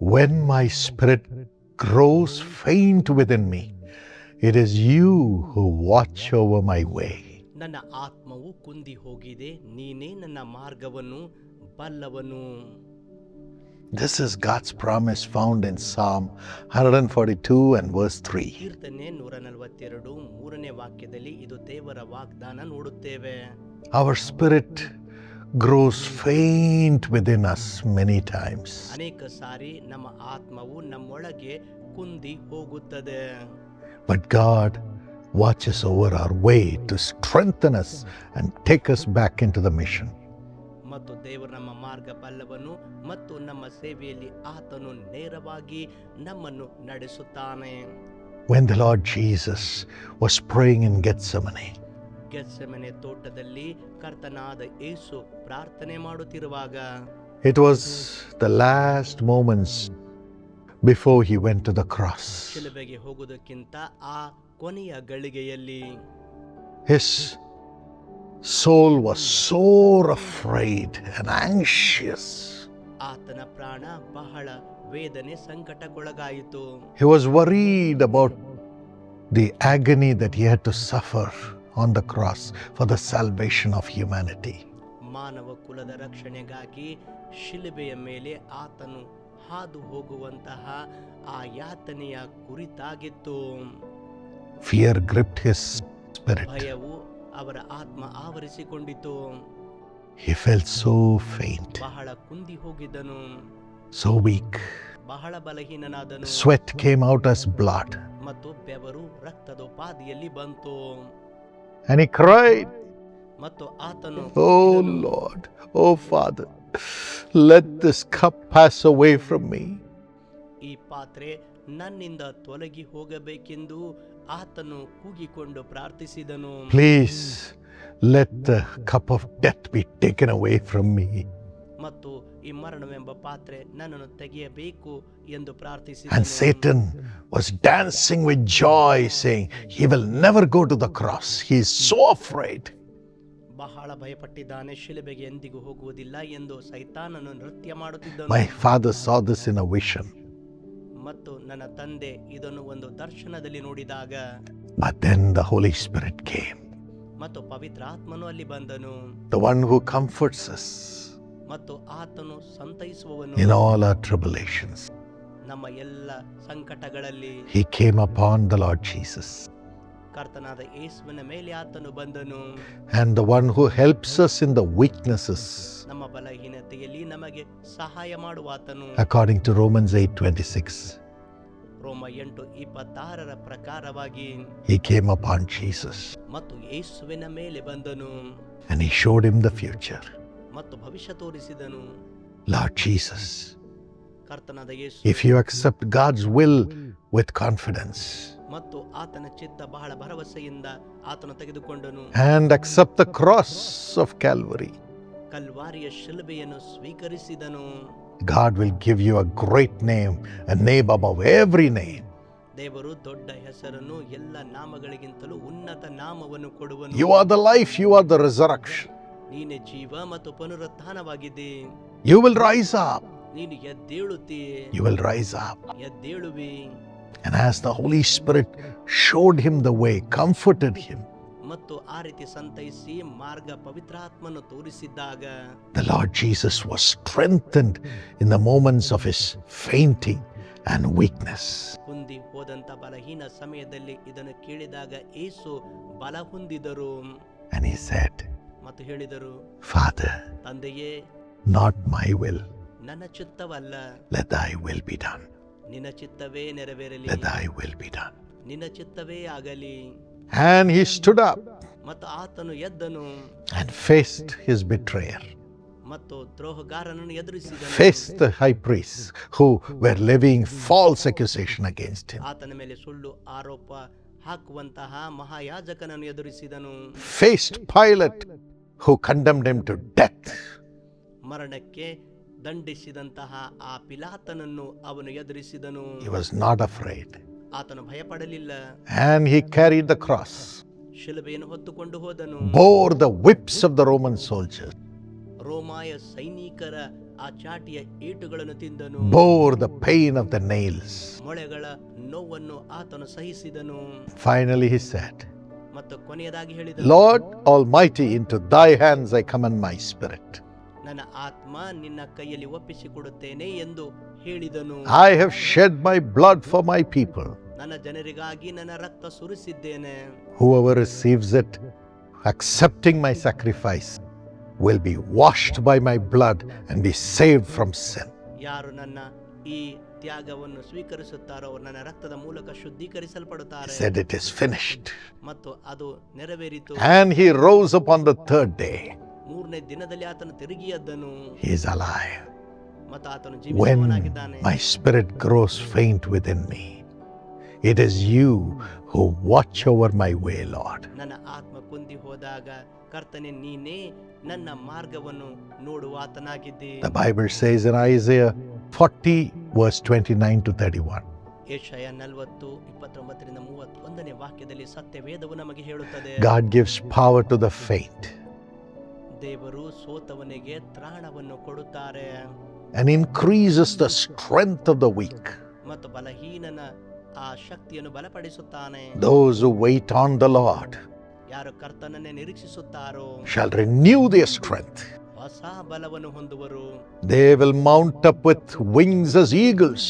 When my spirit grows faint within me, it is you who watch over my way. ನನ್ನ ಆತ್ಮವು ಕುಂದಿ ಹೋಗಿದೆ ನೀನೇ ನನ್ನ ಮಾರ್ಗವನ್ನು ಬಲ್ಲವನು This is God's promise found in Psalm 142 and verse 3. ಕೀರ್ತನೆ ನೂರ ನಲವತ್ತೆರಡು ಮೂರನೇ ವಾಕ್ಯದಲ್ಲಿ ಇದು ದೇವರ ವಾಗ್ದಾನ ನೋಡುತ್ತೇವೆ Our spirit grows faint within us many times. ಅನೇಕ ಸಾರಿ ನಮ್ಮ ಆತ್ಮವು ನಮ್ಮೊಳಗೆ ಕುಂದಿ ಹೋಗುತ್ತದೆ But God watches over our way to strengthen us and take us back into the mission. ಮತ್ತು ದೇವರು ನಮ್ಮ ಮಾರ್ಗ ಬಲ್ಲವನು ಮತ್ತು ನಮ್ಮ ಸೇವೆಯಲ್ಲಿ ಆತನು ನೇರವಾಗಿ ನಮ್ಮನ್ನು ನಡೆಸುತ್ತಾನೆ When the Lord Jesus was praying in Gethsemane, Gethsemane ತೋಟದಲ್ಲಿ ಕರ್ತನಾದ ಏಸು ಪ್ರಾರ್ಥನೆ ಮಾಡುತ್ತಿರುವಾಗ it was the last moments before he went to the cross. ಶಿಲುಬೆಗೆ ಹೋಗುವುದಕ್ಕಿಂತ ಆ ಕೊನೆಯ ಗಳಿಗೆಯಲ್ಲಿ His soul was sore afraid and anxious. ಆತನ ಪ್ರಾಣ ಬಹಳ ವೇದನೆ ಸಂಕಟಕ್ಕೊಳಗಾಯಿತು He was worried about the agony that he had to suffer on the cross for the salvation of humanity. ಮಾನವ ಕುಲದ ರಕ್ಷಣೆಗಾಗಿ ಶಿಲುಬೆಯ ಮೇಲೆ ಆತನು ಹಾದು ಹೋಗುವಂತಹ ಆ ಯಾತನೆಯ ಕುರಿತಾಗಿತ್ತು Fear gripped his spirit. ಭಯವು ಅವರ ಆತ್ಮ ಆವರಿಸಿಕೊಂಡಿತು He felt so faint, ಬಹಳ ಕುಂದಿ ಹೋಗಿದ್ದನು so weak. ಬಹಳ ಬಲಹೀನನಾದನು Sweat came out as blood. ಮತ್ತು ಬೆವರು ರಕ್ತದ ಪಾದಿಯಲ್ಲಿ ಬಂತು And he cried, ಮತ್ತು ಆತನು Oh ಕೂಗಿದನು, Lord, oh Father, let this cup pass away from me. ಈ ಪಾತ್ರೆ ನನ್ನಿಂದ ತೊಲಗಿ ಹೋಗಬೇಕೆಂದು ಆತನು ಕೂಗಿಕೊಂಡು ಪ್ರಾರ್ಥಿಸಿದನು Please let the cup of death be taken away from me. ಮತ್ತು ಈ ಮರಣವೆಂಬ ಪಾತ್ರೆ ನನ್ನನ್ನು ತೆಗೆಯಬೇಕು ಎಂದು And ಪ್ರಾರ್ಥಿಸಿದನು Satan was dancing with joy, saying, He will never go to the cross. He is so afraid. ಬಹಳ ಭಯಪಟ್ಟಿದ್ದಾನೆ ಶಿಲುಬೆಗೆ ಎಂದಿಗೂ ಹೋಗುವುದಿಲ್ಲ ಎಂದು ಸೈತಾನನು ನೃತ್ಯ ಮಾಡುತ್ತಿದ್ದನು My father saw this in a vision. ಮತ್ತು ನನ್ನ ತಂದೆ ಇದನ್ನು ಒಂದು ದರ್ಶನದಲ್ಲಿ ನೋಡಿದಾಗ But then the Holy Spirit came, ಮತ್ತು ಪವಿತ್ರ ಆತ್ಮನು ಅಲ್ಲಿ ಬಂದನು the one who comforts us ಮತ್ತು ಆತನು ಸಂತೈಸುವವನು in all our tribulations. ನಮ್ಮ ಎಲ್ಲ ಸಂಕಟಗಳಲ್ಲಿ He came upon the Lord Jesus. ಕರ್ತನಾದ ಯೇಸುವಿನ ಮೇಲೆ ಆತನು ಬಂದನು And the one who helps us in the weaknesses, ನಮ್ಮ ಬಲಹೀನತೆಯಲ್ಲಿ ನಮಗೆ ಸಹಾಯ ಮಾಡುವ ಆತನು according to Romans 8:26. ರೋಮ ಎಂಟು ಇಪ್ಪತ್ತಾರರ ಪ್ರಕಾರವಾಗಿ He came upon Jesus ಮತ್ತು ಯೇಸುವಿನ ಮೇಲೆ ಬಂದನು and he showed him the future. ಮತ್ತು ಭವಿಷ್ಯ ತೋರಿಸಿದನು Lord Jesus, ಕರ್ತನಾದ ಯೇಸು if you accept God's will with confidence ಮತ್ತು ಆತನ ಚಿತ್ತ ಬಹಳ ಭರವಸೆಯಿಂದ ಆತನು ತೆಗೆದುಕೊಂಡನು and accept the cross of Calvary, ಕಲ್ವಾರಿಯ ಶಿಲುಬೆಯನ್ನು ಸ್ವೀಕರಿಸಿದನು God will give you a great name, a name above every name. ದೇವರು ದೊಡ್ಡ ಹೆಸರನ್ನು ಎಲ್ಲ ನಾಮಗಳಿಗಿಂತಲೂ ಉನ್ನತ ನಾಮವನ್ನು ಕೊಡುವನು You are the life, you are the resurrection. ನೀನೆ ಜೀವ ಮತ್ತು ಪುನರುತ್ಥಾನವಾಗಿದ್ದಿ You will rise up, ನೀನು ಎದ್ದೇಳುತ್ತಿ you will rise up. ಎದ್ದೇಳುವಿ And as the Holy Spirit showed him the way, comforted him, ಮತ್ತು ಆ ರೀತಿ ಸಂತೈಸಿ ಮಾರ್ಗ ಪವಿತ್ರಾತ್ಮನು ತೋರಿಸಿದ್ದಾಗ the Lord Jesus was strengthened in the moments of his fainting and weakness. ಕುಂದಿ ಹೋದಂತ ಬಲಹೀನ ಸಮಯದಲ್ಲಿ ಇದನ್ನು ಕೇಳಿದಾಗ ಏಸು ಬಲ ಹೊಂದಿದರು And he said, ಮತ್ತು ಹೇಳಿದರು Father, ತಂದೆಯೇ not my will, ನನ್ನ ಚಿತ್ತವಲ್ಲ let thy will be done. ನಿನ್ನ ಚಿತ್ತವೇ ನೆರವೇರಲಿ Let thy will be done. ನಿನ್ನ ಚಿತ್ತವೇ ಆಗಲಿ And he stood up ಮತ್ತು ಆತನು ಎದ್ದನು and faced his betrayer, ಮತ್ತು ದ್ರೋಹಗಾರನನ್ನು ಎದುರಿಸಿದನು faced the high priests who were levying false accusation against him, ಆತನ ಮೇಲೆ ಸುಳ್ಳು ಆರೋಪ ಹಾಕುವಂತಹ ಮಹಾಯಾಜಕನನ್ನು ಎದುರಿಸಿದನು faced Pilate who condemned him to death. ಮರಣಕ್ಕೆ ದಂಡಿಸಿದಂತಹ ಆ ಪಿಲಾತನನ್ನು ಅವನು ಎದುರಿಸಿದನು He was not afraid. ಆತನು ಭಯಪಡಲಿಲ್ಲ And he carried the cross, ಶಿಲುಬೆಯನ್ನು ಹೊತ್ತುಕೊಂಡು ಹೋದನು bore the whips of the Roman soldiers, ರೋಮಾಯ ಸೈನಿಕರ ಆ ಚಾಟಿಯ ಏಟುಗಳನ್ನು ತಿಂದನು bore the pain of the nails. ಮೊಳೆಗಳ ನೋವನ್ನು ಆತನು ಸಹಿಸಿದನು Finally, he said, ಮತ್ತು ಕೊನೆಯದಾಗಿ ಹೇಳಿದನು Lord Almighty, into thy hands I commend my spirit. ನನ್ನ ಆತ್ಮ ನಿನ್ನ ಕೈಯಲ್ಲಿ ಒಪ್ಪಿಸಿಕೊಡುತ್ತೇನೆ ಎಂದು ಹೇಳಿದನು I have shed my blood for my people. ನನ್ನ ಜನರಿಗಾಗಿ ನನ್ನ ರಕ್ತ ಸುರಿಸಿದ್ದೇನೆ Whoever receives it, accepting my sacrifice, will be washed by my blood and be saved from sin. ಯಾರು ನನ್ನ ಈ ತ್ಯಾಗವನ್ನು ಸ್ವೀಕರಿಸುತ್ತಾರೋ ಅವರು ನನ್ನ ರಕ್ತದ ಮೂಲಕ He ಶುದ್ಧೀಕರಿಸಲ್ಪಡುತ್ತಾರೆ said, It is finished. ಮತ್ತು ಅದು ನೆರವೇರಿತು And he rose upon the third day. ಮೂರನೇ ದಿನದಲ್ಲಿ ಆತನು ತಿರುಗಿ ಎದ್ದನು He is alive. ಮತ್ತು ಆತನು When ಜೀವಿತವನಾಗಿದ್ದಾನೆ my spirit grows faint within me, it is you who watch over my way, Lord. ನನ್ನ ಆತ್ಮ ಕುಂದಿ ಹೋದಾಗ ಕರ್ತನೆ ನೀನೇ ನನ್ನ ಮಾರ್ಗವನ್ನು ನೋಡುವ ಆತನಾಗಿದ್ದಿ The Bible says in Isaiah 40, verse 29 to 31. ಏಷಯ ನಲವತ್ತು ಇಪ್ಪತ್ತೊಂಬತ್ತರಿಂದ ಮೂವತ್ತೊಂದನೇ ವಾಕ್ಯದಲ್ಲಿ ಸತ್ಯ ವೇದವು ನಮಗೆ ಹೇಳುತ್ತದೆ God gives power to the faint ದೇವರು ಸೋತವನಿಗೆ ತ್ರಾಣವನ್ನು ಕೊಡುತ್ತಾರೆ and increases the strength of the weak. ಮತ್ತು ಬಲಹೀನನ ಆ ಶಕ್ತಿಯನ್ನು ಬಲಪಡಿಸುತ್ತಾನೆ Those who wait on the Lord ಯಾರು ಕರ್ತನನ್ನೇ ನಿರೀಕ್ಷಿಸುತ್ತಾರೋ shall renew their strength. ಹೊಸ ಬಲವನ್ನು ಹೊಂದುವರು They will mount up with wings as eagles.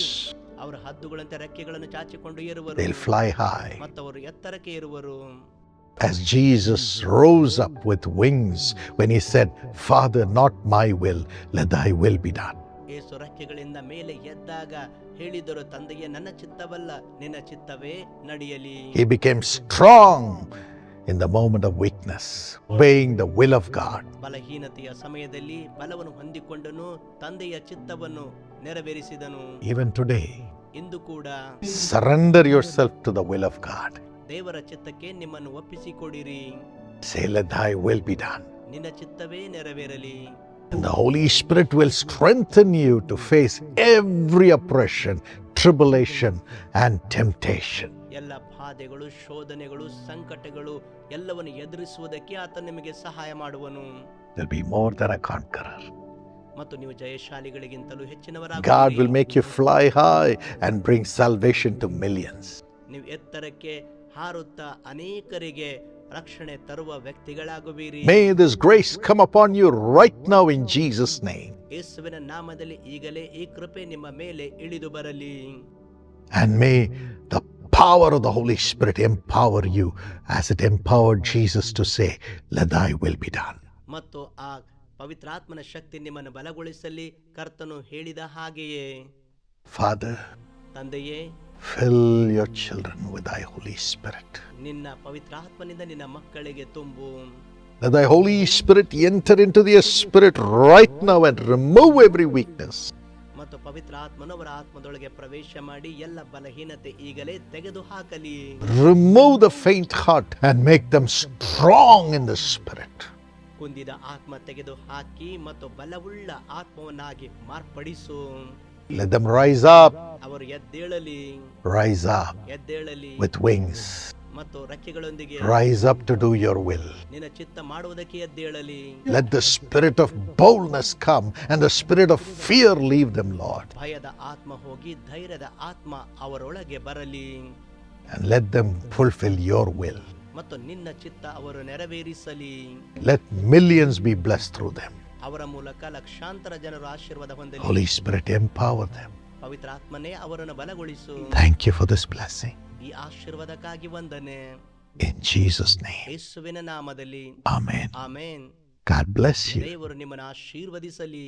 ಅವರ ಹದ್ದುಗಳಂತೆ ರೆಕ್ಕೆಗಳನ್ನು ಚಾಚಿಕೊಂಡು ಏರುವರು They'll fly high. ಮತ್ತು ಅವರು ಎತ್ತರಕ್ಕೆ ಏರುವರು As Jesus rose up with wings when he said, Father, not my will, let thy will be done. ಏಸು ರೆಕ್ಕೆಗಳಿಂದ ಮೇಲೆ ಎದ್ದಾಗ ಹೇಳಿದರು ತಂದೆಯೇ ನನ್ನ ಚಿತ್ತವಲ್ಲ ನಿನ್ನ ಚಿತ್ತವೇ ನಡೆಯಲಿ He became strong in the moment of weakness, obeying the will of God. ಬಲಹೀನತೆಯ ಸಮಯದಲ್ಲಿ ಬಲವನ್ನು ಹೊಂದಿಕೊಂಡನು ತಂದೆಯ ಚಿತ್ತವನ್ನು ನೆರವೇರಿಸಿದನು Even today, ಇಂದು ಕೂಡ surrender yourself to the will of God. ದೇವರ ಚಿತ್ತಕ್ಕೆ ನಿಮ್ಮನ್ನು ಒಪ್ಪಿಸಿಕೊಡಿರಿ Say, Let thy will be done. ನಿನ್ನ ಚಿತ್ತವೇ ನೆರವೇರಲಿ And the Holy Spirit will strengthen you to face every oppression, tribulation, and temptation. ಎಲ್ಲ ಬಾಧೆಗಳು ಶೋಧನೆಗಳು ಸಂಕಟಗಳು ಎಲ್ಲವನ್ನು ಎದುರಿಸುವುದಕ್ಕೆ ಆತ ನಿಮಗೆ ಸಹಾಯ ಮಾಡುವನು You'll be more than a conqueror. ಮತ್ತು ನೀವು ಜಯಶಾಲಿಗಳಿಗಿಂತಲೂ God will ಹೆಚ್ಚಿನವರಾಗುತ್ತೀರಿ make you fly high and bring salvation to millions. ನೀವು ಎತ್ತರಕ್ಕೆ ಹಾರುತ್ತಾ ಅನೇಕರಿಗೆ ರಕ್ಷಣೆ ತರುವ ವ್ಯಕ್ತಿಗಳಾಗುವಿರಿ May this grace come upon you right now in Jesus' name. ಯೇಸುವಿನ ನಾಮದಲ್ಲಿ ಈಗಲೇ ಈ ಕೃಪೆ ನಿಮ್ಮ ಮೇಲೆ ಇಳಿದು ಬರಲಿ And may the power of the Holy Spirit empower you as it empowered Jesus to say, Let thy will be done. ಮತ್ತು ಆ ಪವಿತ್ರಾತ್ಮನ ಶಕ್ತಿ ನಿಮ್ಮನ್ನು ಬಲಗೊಳಿಸಲಿ ಕರ್ತನು ಹೇಳಿದ ಹಾಗೆಯೇ Father, ತಂದೆಯೇ fill your children with thy Holy Spirit. ನಿನ್ನ ಪವಿತ್ರಾತ್ಮನಿಂದ ನಿನ್ನ ಮಕ್ಕಳಿಗೆ ತುಂಬು Let thy Holy Spirit enter into their spirit right now and remove every weakness. ಮತ್ತು ಪವಿತ್ರಾತ್ಮನು ಅವರ ಆತ್ಮದೊಳಗೆ ಪ್ರವೇಶ ಮಾಡಿ ಎಲ್ಲ ಬಲಹೀನತೆ ಈಗಲೇ ತೆಗೆದು ಹಾಕಲಿ Remove the faint heart and make them strong in the spirit. ಕುಂದಿದ ಆತ್ಮ ತೆಗೆದು ಹಾಕಿ ಮತ್ತು ಬಲವುಳ್ಳ ಆತ್ಮವನ್ನಾಗಿ ಮಾರ್ಪಡಿಸು let them rise up. Rise up with wings. Rise up to do your will. Let the spirit of boldness come and the spirit of fear leave them, Lord. And let them fulfill your will. Let millions be blessed through them. ಅವರ ಮೂಲಕ ಲಕ್ಷಾಂತರ ಜನರು ಆಶೀರ್ವಾದ ಹೊಂದಲಿ Holy Spirit, empower them. ಪವಿತ್ರಾತ್ಮನೇ ಅವರನ್ನು ಬಲಗೊಳಿಸು Thank you for this blessing. ಈ ಆಶೀರ್ವಾದಕ್ಕಾಗಿ ವಂದನೆ In Jesus' name. ಯೇಸುವಿನ ನಾಮದಲ್ಲಿ Amen. Amen God bless you. ದೇವರು ನಿಮ್ಮನ್ನು ಆಶೀರ್ವದಿಸಲಿ